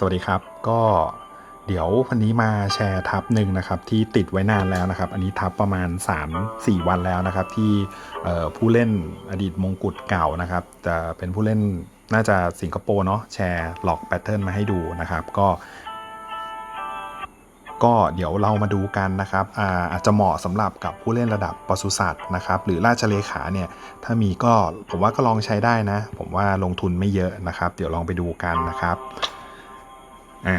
สวัสดีครับ ก็เดี๋ยววันนี้มาแชร์ทับหนึ่งนะครับที่ติดไว้นานแล้วนะครับ อันนี้ทับประมาณ 3-4 วันแล้วนะครับ ที่ผู้เล่นอดีตมงกุฎเก่านะครับจะเป็นผู้เล่นน่าจะสิงคโปร์เนาะแชร์หลอกแพทเทิร์นมาให้ดูนะครับ ก็ ก็เดี๋ยวเรามาดูกันนะครับอาอาจจะเหมาะสำหรับกับผู้เล่นระดับปศุสัตว์นะครับ หรือราชเลขาเนี่ยถ้ามีก็ผมว่าก็ลองใช้ได้นะ ผมว่าลงทุนไม่เยอะนะครับ เดี๋ยวลองไปดูกันนะครับ อะ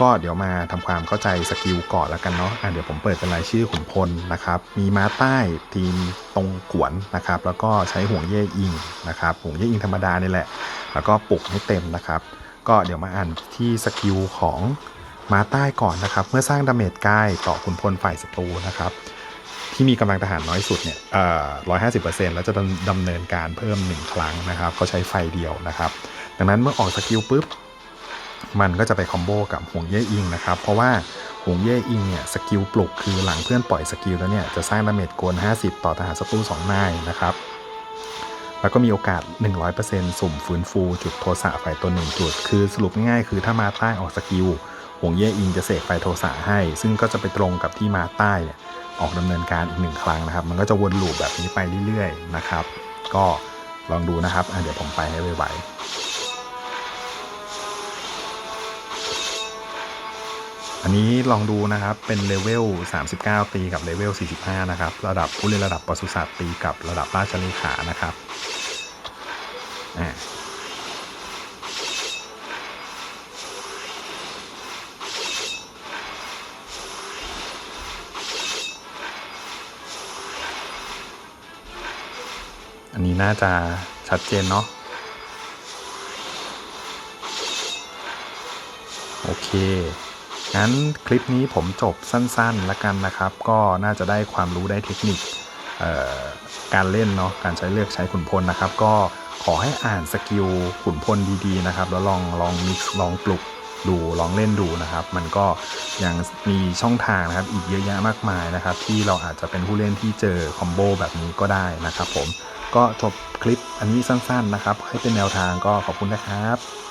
ก็เดี๋ยวมาทำความเข้าใจสกิลก่อนแล้วกันเนาะอะเดี๋ยวผมเปิดเป็นรายชื่อขุนพลนะครับ มีม้าใต้ทีมตรงขวนนะครับ แล้วก็ใช้ห่วงเย่อิงนะครับ ห่วงเย่อิงธรรมดานี่แหละ แล้วก็ปลุกให้เต็มนะครับ ก็เดี๋ยวมาอ่านที่สกิลของม้าใต้ก่อนนะครับ เมื่อสร้างดาเมจกายต่อขุนพลฝ่ายศัตรูนะครับ ที่มีกำลังทหารน้อยสุดเนี่ยเอ่อร้อยห้าสิบเปอร์เซ็นต์แล้วจะดำเนินการเพิ่ม1ครั้งนะครับ เขาใช้ไฟเดียวนะครับ ดังนั้นเมื่อออกสกิลปุ๊บ มันก็จะไปคอมโบกับห่วงเย่อิงนะครับ เพราะว่าห่วงเย่อิงเนี่ยสกิลปลุกคือหลังเพื่อนปล่อยสกิลแล้วเนี่ยจะสร้างดาเมจโกน 50 ต่อทหารศัตรู2นายนะครับ แล้วก็มีโอกาส 100%สุ่มฟื้นฟูจุดโทสะไฟตัวหนึ่งจุด คือสรุปง่ายๆคือถ้ามาใต้ออกสกิลห่วงเย่อิงจะเสกไฟโทสะให้ ซึ่งก็จะไปตรงกับที่มาใต้เนี่ยออกดำเนินการอีกหนึ่งครั้งนะครับ มันก็จะวนลูปแบบนี้ไปเรื่อยๆนะครับ ก็ลองดูนะครับเดี๋ยวผมไปให้ไวๆ อันนี้ลองดูนะครับ เป็นเลเวล 39 ตีกับเลเวล 45 นะครับ ระดับผู้เล่นระดับปศุสัตว์ตีกับระดับราชเลขานะครับอ่าอันนี้น่าจะชัดเจนเนาะโอเค งั้นคลิปนี้ผมจบสั้นๆแล้วกันนะครับ ก็น่าจะได้ความรู้ได้เทคนิคการเล่นเนาะการใช้เลือกใช้ขุนพลนะครับ ก็ขอให้อ่านสกิลขุนพลดีๆนะครับ แล้วลองลองมิกซ์ลองปลุกดูลองเล่นดูนะครับ มันก็ยังมีช่องทางนะครับ อีกเยอะแยะมากมายนะครับ ที่เราอาจจะเป็นผู้เล่นที่เจอคอมโบแบบนี้ก็ได้นะครับผมก็จบคลิปอันนี้สั้นๆนะครับ ให้เป็นแนวทางก็ขอบคุณนะครับ